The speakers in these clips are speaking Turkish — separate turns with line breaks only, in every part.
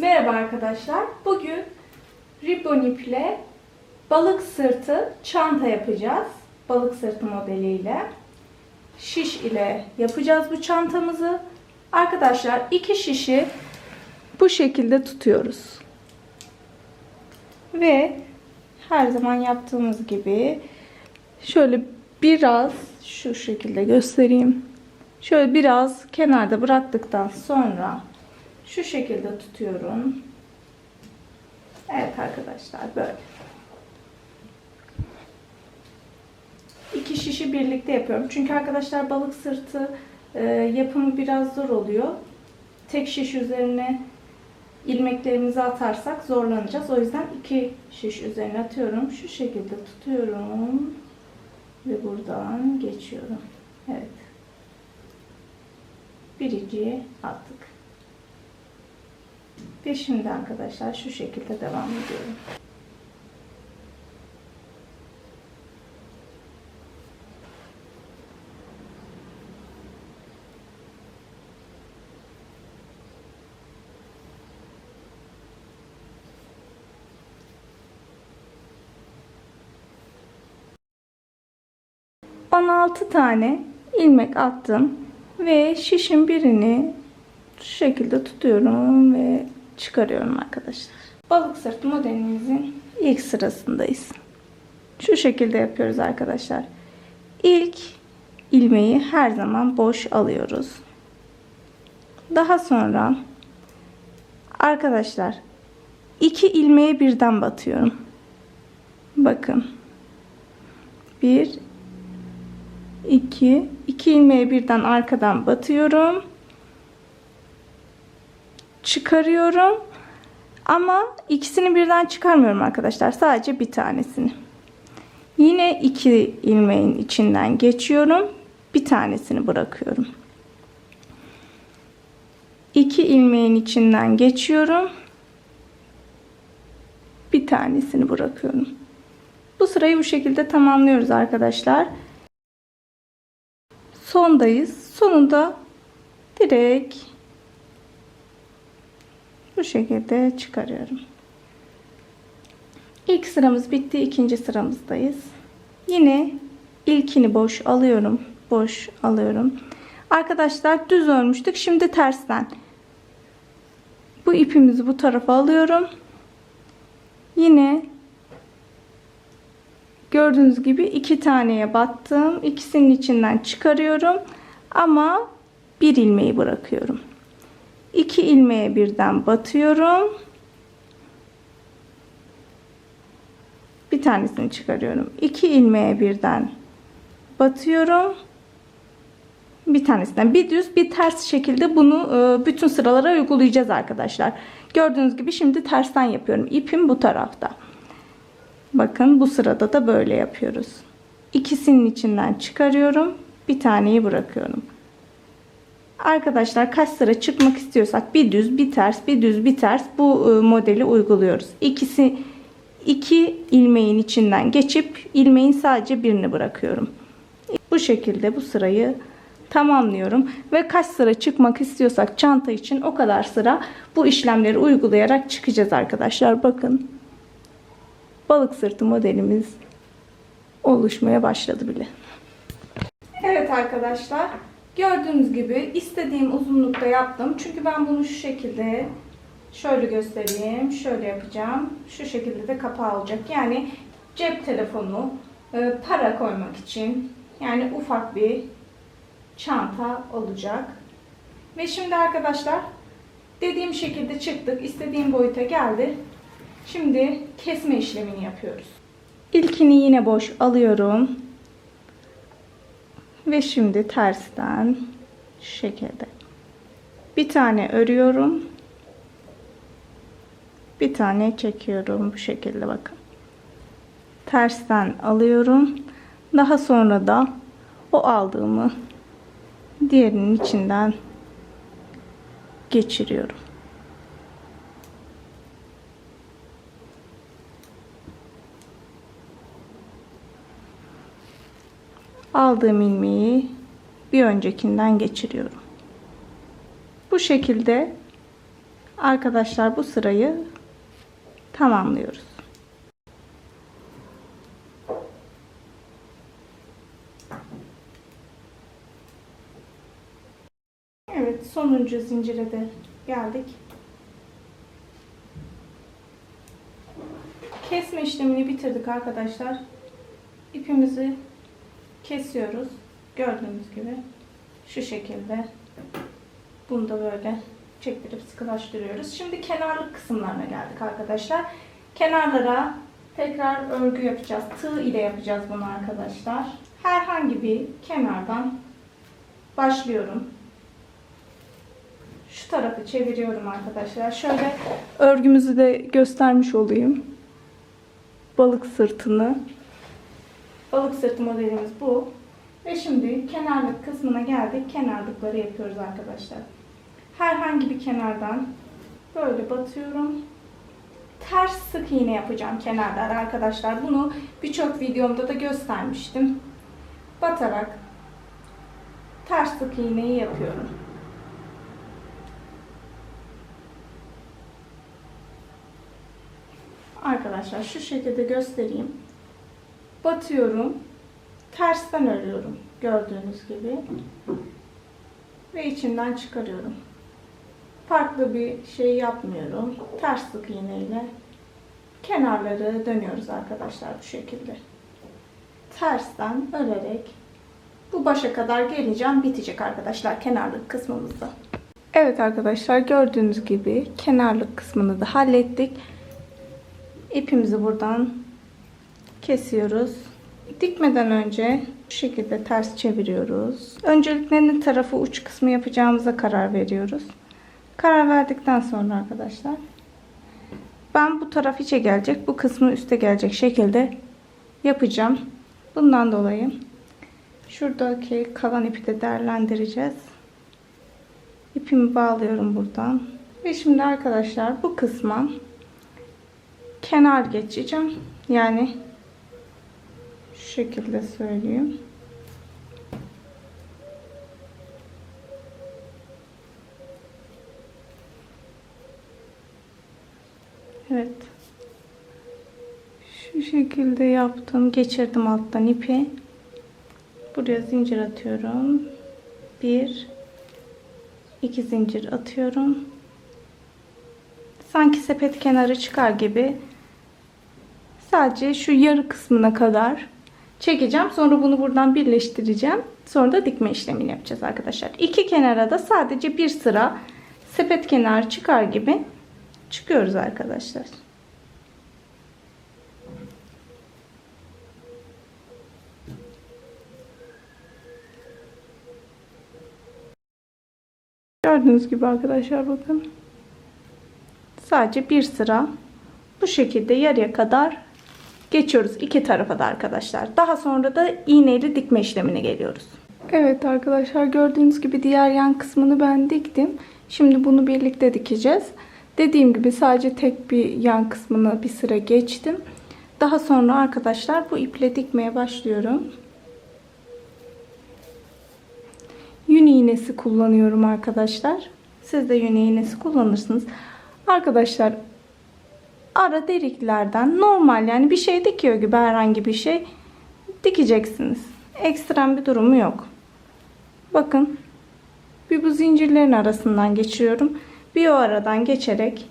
Merhaba arkadaşlar. Bugün ribbon iple balık sırtı çanta yapacağız. Balık sırtı modeliyle. Şiş ile yapacağız bu çantamızı. Arkadaşlar iki şişi bu şekilde tutuyoruz. Ve her zaman yaptığımız gibi şöyle biraz şu şekilde göstereyim. Şöyle biraz kenarda bıraktıktan sonra şu şekilde tutuyorum. Evet arkadaşlar böyle. İki şişi birlikte yapıyorum. Çünkü arkadaşlar balık sırtı e, yapımı biraz zor oluyor. Tek şiş üzerine ilmeklerimizi atarsak zorlanacağız. O yüzden iki şiş üzerine atıyorum. Şu şekilde tutuyorum. Ve buradan geçiyorum. Evet. Birinciyi attık. Ve şimdi arkadaşlar şu şekilde devam ediyorum. Altı tane ilmek attım ve şişin birini şu şekilde tutuyorum ve çıkarıyorum arkadaşlar. Balık sırtı modelimizin ilk sırasındayız. Şu şekilde yapıyoruz arkadaşlar. İlk ilmeği her zaman boş alıyoruz. Daha sonra arkadaşlar iki ilmeği birden batıyorum. Bakın. Bir, iki, iki ilmeği birden arkadan batıyorum çıkarıyorum. Ama ikisini birden çıkarmıyorum arkadaşlar. Sadece bir tanesini. Yine iki ilmeğin içinden geçiyorum. Bir tanesini bırakıyorum. İki ilmeğin içinden geçiyorum. Bir tanesini bırakıyorum. Bu sırayı bu şekilde tamamlıyoruz arkadaşlar. Sondayız. Sonunda direkt bu şekilde çıkarıyorum. İlk sıramız bitti. ikinci sıramızdayız. Yine ilkini boş alıyorum. Boş alıyorum. Arkadaşlar düz örmüştük. Şimdi tersten. Bu ipimizi bu tarafa alıyorum. Yine gördüğünüz gibi iki taneye battım. İkisinin içinden çıkarıyorum. Ama bir ilmeği bırakıyorum. 2 ilmeğe birden batıyorum. Bir tanesini çıkarıyorum. 2 ilmeğe birden batıyorum. Bir tanesinden bir düz bir ters şekilde bunu e, bütün sıralara uygulayacağız arkadaşlar. Gördüğünüz gibi şimdi tersten yapıyorum. İpim bu tarafta. Bakın bu sırada da böyle yapıyoruz. İkisinin içinden çıkarıyorum. Bir taneyi bırakıyorum. Arkadaşlar kaç sıra çıkmak istiyorsak bir düz bir ters bir düz bir ters bu e, modeli uyguluyoruz. İkisi iki ilmeğin içinden geçip ilmeğin sadece birini bırakıyorum. Bu şekilde bu sırayı tamamlıyorum ve kaç sıra çıkmak istiyorsak çanta için o kadar sıra bu işlemleri uygulayarak çıkacağız arkadaşlar. Bakın balık sırtı modelimiz oluşmaya başladı bile. Evet arkadaşlar Gördüğünüz gibi istediğim uzunlukta yaptım. Çünkü ben bunu şu şekilde şöyle göstereyim. Şöyle yapacağım. Şu şekilde de kapağı olacak. Yani cep telefonu, e, para koymak için yani ufak bir çanta olacak. Ve şimdi arkadaşlar dediğim şekilde çıktık. İstediğim boyuta geldi. Şimdi kesme işlemini yapıyoruz. İlkini yine boş alıyorum. Ve şimdi tersten şekilde bir tane örüyorum. Bir tane çekiyorum bu şekilde bakın. Tersten alıyorum. Daha sonra da o aldığımı diğerinin içinden geçiriyorum. Aldığım ilmeği bir öncekinden geçiriyorum. Bu şekilde Arkadaşlar bu sırayı tamamlıyoruz. Evet sonuncu zincire de geldik. Kesme işlemini bitirdik arkadaşlar. İpimizi kesiyoruz. Gördüğünüz gibi şu şekilde. Bunu da böyle çektirip sıkılaştırıyoruz. Şimdi kenarlık kısımlarına geldik arkadaşlar. Kenarlara tekrar örgü yapacağız. Tığ ile yapacağız bunu arkadaşlar. Herhangi bir kenardan başlıyorum. Şu tarafı çeviriyorum arkadaşlar. Şöyle örgümüzü de göstermiş olayım. Balık sırtını. Balık sırtı modelimiz bu. Ve şimdi kenarlık kısmına geldik. Kenarlıkları yapıyoruz arkadaşlar. Herhangi bir kenardan böyle batıyorum. Ters sık iğne yapacağım kenarlar arkadaşlar. Bunu birçok videomda da göstermiştim. Batarak ters sık iğneyi yapıyorum. Arkadaşlar şu şekilde göstereyim. Batıyorum. Tersten örüyorum. Gördüğünüz gibi. Ve içinden çıkarıyorum. Farklı bir şey yapmıyorum. Ters sık iğneyle kenarları dönüyoruz arkadaşlar bu şekilde. Tersten örerek bu başa kadar geleceğim. Bitecek arkadaşlar kenarlık kısmımızda. Evet arkadaşlar gördüğünüz gibi kenarlık kısmını da hallettik. İpimizi buradan kesiyoruz. Dikmeden önce bu şekilde ters çeviriyoruz. Öncelikle ne tarafı uç kısmı yapacağımıza karar veriyoruz. Karar verdikten sonra arkadaşlar ben bu taraf içe gelecek, bu kısmı üste gelecek şekilde yapacağım. Bundan dolayı şuradaki kalan ipi de değerlendireceğiz. İpimi bağlıyorum buradan. Ve şimdi arkadaşlar bu kısma kenar geçeceğim. Yani şekilde söyleyeyim. Evet. Şu şekilde yaptım. Geçirdim alttan ipi. Buraya zincir atıyorum. Bir, iki zincir atıyorum. Sanki sepet kenarı çıkar gibi sadece şu yarı kısmına kadar çekeceğim. Sonra bunu buradan birleştireceğim. Sonra da dikme işlemini yapacağız arkadaşlar. İki kenara da sadece bir sıra sepet kenarı çıkar gibi çıkıyoruz arkadaşlar. Gördüğünüz gibi arkadaşlar bakın. Sadece bir sıra bu şekilde yarıya kadar geçiyoruz iki tarafa da arkadaşlar. Daha sonra da iğneyle dikme işlemine geliyoruz. Evet arkadaşlar gördüğünüz gibi diğer yan kısmını ben diktim. Şimdi bunu birlikte dikeceğiz. Dediğim gibi sadece tek bir yan kısmını bir sıra geçtim. Daha sonra arkadaşlar bu iple dikmeye başlıyorum. Yün iğnesi kullanıyorum arkadaşlar. Siz de yün iğnesi kullanırsınız. Arkadaşlar ara deliklerden normal yani bir şey dikiyor gibi herhangi bir şey dikeceksiniz. Ekstrem bir durumu yok. Bakın bir bu zincirlerin arasından geçiyorum. Bir o aradan geçerek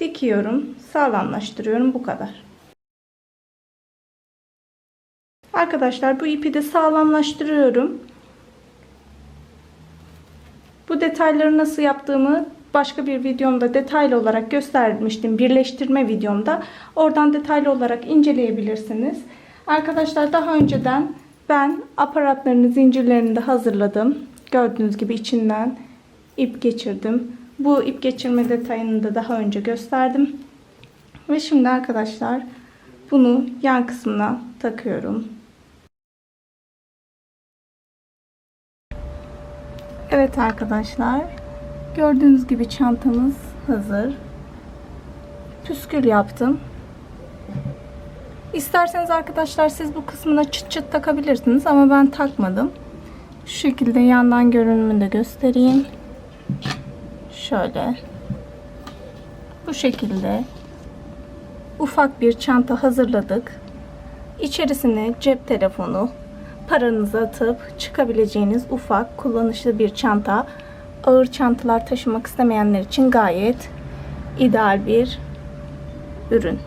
dikiyorum. Sağlamlaştırıyorum. Bu kadar. Arkadaşlar bu ipi de sağlamlaştırıyorum. Bu detayları nasıl yaptığımı başka bir videomda detaylı olarak göstermiştim. Birleştirme videomda. Oradan detaylı olarak inceleyebilirsiniz. Arkadaşlar daha önceden ben aparatlarını zincirlerini de hazırladım. Gördüğünüz gibi içinden ip geçirdim. Bu ip geçirme detayını da daha önce gösterdim. Ve şimdi arkadaşlar bunu yan kısmına takıyorum. Evet arkadaşlar. Gördüğünüz gibi çantamız hazır. Püskül yaptım. İsterseniz arkadaşlar siz bu kısmına çıt çıt takabilirsiniz ama ben takmadım. Şu şekilde yandan görünümünü de göstereyim. Şöyle. Bu şekilde ufak bir çanta hazırladık. İçerisine cep telefonu, paranızı atıp çıkabileceğiniz ufak kullanışlı bir çanta. Ağır çantalar taşımak istemeyenler için gayet ideal bir ürün.